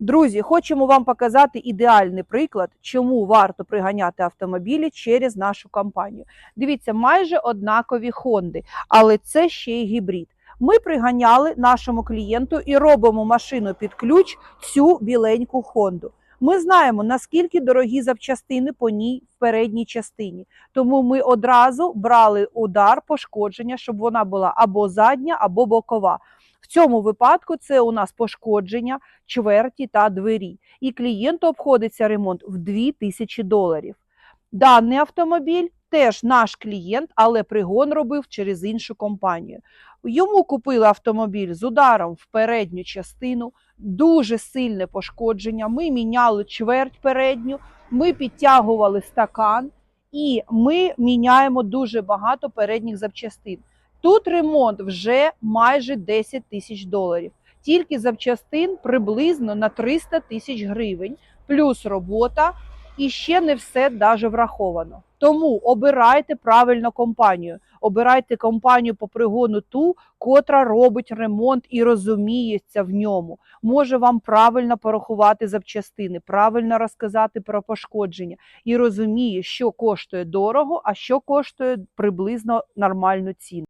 Друзі, хочемо вам показати ідеальний приклад, чому варто приганяти автомобілі через нашу компанію. Дивіться, майже однакові Хонди, але це ще й гібрид. Ми приганяли нашому клієнту і робимо машину під ключ цю біленьку Хонду. Ми знаємо, наскільки дорогі запчастини по ній в передній частині. Тому ми одразу брали удар пошкодження, щоб вона була або задня, або бокова. Цьому випадку це у нас пошкодження чверті та двері. І клієнту обходиться ремонт в 2000 доларів. Даний автомобіль теж наш клієнт, але пригон робив через іншу компанію. Йому купили автомобіль з ударом в передню частину, дуже сильне пошкодження. Ми міняли чверть передню, ми підтягували стакан і ми міняємо дуже багато передніх запчастин. Тут ремонт вже майже 10 тисяч доларів. Тільки запчастин приблизно на 300 тисяч гривень, плюс робота, і ще не все даже враховано. Тому обирайте правильно компанію. Обирайте компанію по пригону ту, котра робить ремонт і розуміється в ньому. Може вам правильно порахувати запчастини, правильно розказати про пошкодження і розуміє, що коштує дорого, а що коштує приблизно нормальну ціну.